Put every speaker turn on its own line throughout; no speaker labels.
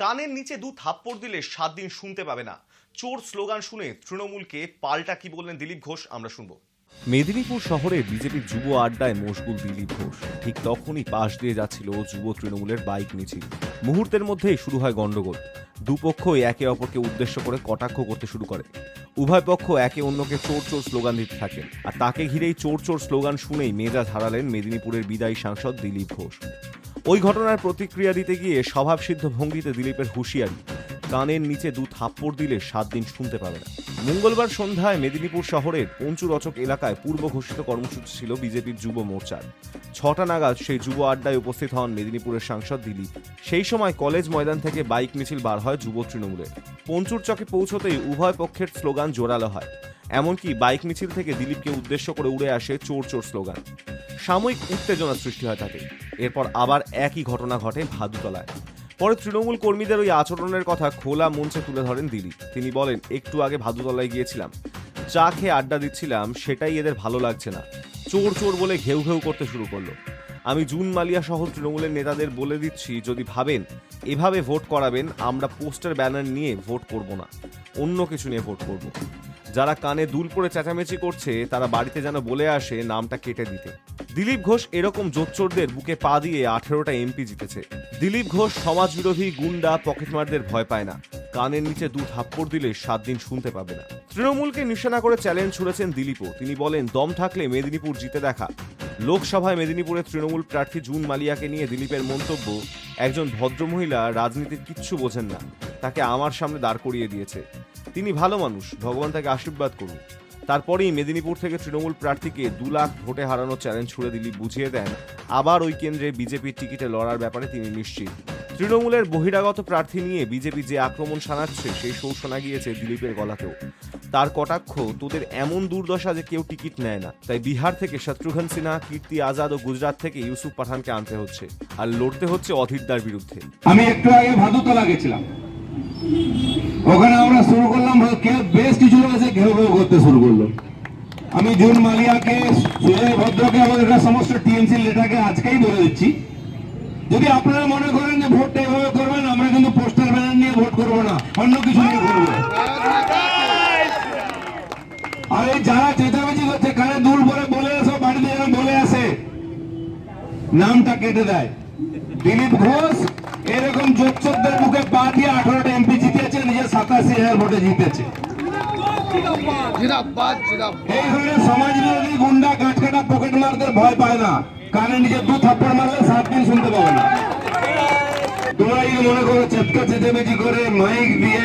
কানের নিচে দু থাপ্পড় দিলে সাত দিন শুনতে পাবে না। চোর স্লোগান শুনে তৃণমূলকে পাল্টা কি বললেন দিলীপ ঘোষ, আমরা শুনব।
মেদিনীপুর শহরে বিজেপির যুব আড্ডায় মশগুল দিলীপ ঘোষ। ঠিক তখনই পাশ দিয়ে যাচ্ছিল যুব তৃণমূলের বাইক মিছিল। মুহূর্তের মধ্যেই শুরু হয় গন্ডগোল দুপক্ষই একে অপরকে উদ্দেশ্য করে কটাক্ষ করতে শুরু করে। উভয় পক্ষ একে অন্যকে চোর চোর স্লোগান দিতে থাকেন। আর তাকে ঘিরেই চোর চোর স্লোগান শুনেই মেজাজ হারালেন মেদিনীপুরের বিদায়ী সাংসদ দিলীপ ঘোষ। ওই ঘটনার প্রতিক্রিয়া দিতে গিয়ে স্বভাবসিদ্ধ ভঙ্গিতে দিলীপের হুঁশিয়ারি, কানের নিচে দু থাপ্পড় দিলে সাত দিন শুনতে পাবে না। মঙ্গলবার সন্ধ্যায় মেদিনীপুর শহরের পঞ্চুরচক এলাকায় পূর্ব ঘোষিত কর্মসূচি ছিল বিজেপির যুব মোর্চার। ছটা নাগাদ সেই যুব আড্ডায় উপস্থিত হন মেদিনীপুরের সাংসদ দিলীপ। সেই সময় কলেজ ময়দান থেকে বাইক মিছিল বার হয় যুব তৃণমূলের। পঞ্চুর চকে পৌঁছতেই উভয় পক্ষের স্লোগান জোরালো হয়। এমনকি বাইক মিছিল থেকে দিলীপকে উদ্দেশ্য করে উড়ে আসে চোর চোর স্লোগান। সাময়িক উত্তেজনা সৃষ্টি হয় তাতে এরপর আবার একই ঘটনা ঘটে ভাদুতলায়। পরে তৃণমূল কর্মীদের ওই আচরণের কথা খোলা মঞ্চে তুলে ধরেন দিলীপ। তিনি বলেন, একটু আগে ভাদুতলায় গিয়েছিলাম। চা খেয়ে আড্ডা দিচ্ছিলাম, সেটাই এদের ভালো লাগছে না। চোর চোর বলে ঘেউ ঘেউ করতে শুরু করল। আমি জুন মালিয়া সহ তৃণমূলের নেতাদের বলে দিচ্ছি, যদি ভাবেন, এভাবে ভোট করাবেন, আমরা পোস্টার ব্যানার নিয়ে ভোট করব না। অন্য কিছু নিয়ে ভোট করব। যারা কানে দুল পরে চেঁচামেচি করছে, তারা বাড়িতে যেন বলে আসে নামটা কেটে দিতে। দিলীপ ঘোষ এরকম জোচ্চোরদের বুকে পা দিয়ে আঠেরোটা এমপি জিতেছে। দিলীপ ঘোষ সমাজ বিরোধী গুন্ডা পকেটমারদের ভয় পায় না। কানের নিচে দু থাপ্পড় দিলে সাত দিন শুনতে পাবে না। তৃণমূলকে নিশানা করে চ্যালেঞ্জ ছুড়েছেন দিলীপও। তিনি বলেন, দম থাকলে মেদিনীপুর জিতে দেখা। লোকসভায় মেদিনীপুরের তৃণমূল প্রার্থী জুন মালিয়াকে নিয়ে দিলীপের মন্তব্য, একজন ভদ্রমহিলা রাজনীতির কিচ্ছু বোঝেন না। তাকে আমার সামনে দাঁড় করিয়ে দিয়েছে। তিনি ভালো মানুষ, ভগবান তাকে আশীর্বাদ করুন। তারপরেই মেদিনীপুর থেকে তৃণমূল প্রার্থীকে দু লাখ ভোটে হারানোর চ্যালেঞ্জ ছুড়ে দিলীপ বুঝিয়ে দেন। আবার ওই কেন্দ্রে বিজেপির টিকিটে লড়ার ব্যাপারে তিনি নিশ্চিত। তৃণমূলের বহিরাগত প্রার্থী নিয়ে বিজেপি যে আক্রমণ শানাচ্ছে, সেই শো শোনা গিয়েছে দিলীপের গলাতেও। তার কটাক্ষ, তোদের এমন দুর্দশা যে কেউ টিকিট নেয় না। তাই বিহার থেকে শত্রুঘ্ন সিনহা, কীর্তি আজাদ ও গুজরাট থেকে ইউসুফ পাঠানকে আনতে হচ্ছে। আর লড়তে হচ্ছে অধীরদার বিরুদ্ধে।
আমি একটু আগে ভাদুতলা গেছিলাম। ওখানে আমরা শুরু করলাম বেশ কিছু লোক এসে ঘেউ ঘেউ করতে শুরু করল। আমি জুন মালিয়াকে, সুজয় ভদ্রকে এবং এটা সমস্ত টিএমসি লেটাকে আজকেই বলে দিচ্ছি। যদি আপনারা মনে করেন যে ভোটটা এভাবে করবেন, আমরা কিন্তু পোস্টার ব্যানার নিয়ে ভোট করব না, অন্য কিছু নিয়ে করব। আর এই যারা চেঁচামেচি করছে, কানে দুল পরে বলে আসো বাড়িতে যেন বলে আসে। নামটা কেটে দেয়। দিলীপ ঘোষ হাজার ভোটে জিতেছে। এই ধরনের সমাজ বিরোধী গুন্ডা পকেট মারদের ভয় পায় না। কানে নিজের দু থাপ্পড় মারলে সাত দিন শুনতে পাবে না। তোমরা এই মনে করো চেতকা চেঁচামেচি করে মাইক দিয়ে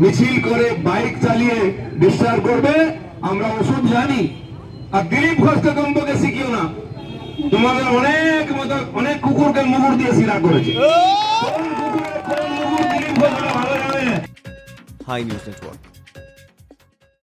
মিছিল করে বাইক চালিয়ে ডিস্টার্ব করবে। আমরা ওষুধ জানি। আর দিলীপ ঘোষকে কমপক্ষে শিখিও না। তোমাদের অনেক মতো অনেক কুকুরকে মুগুর দিয়ে সিরা করেছে। কোন কুকুরের কোন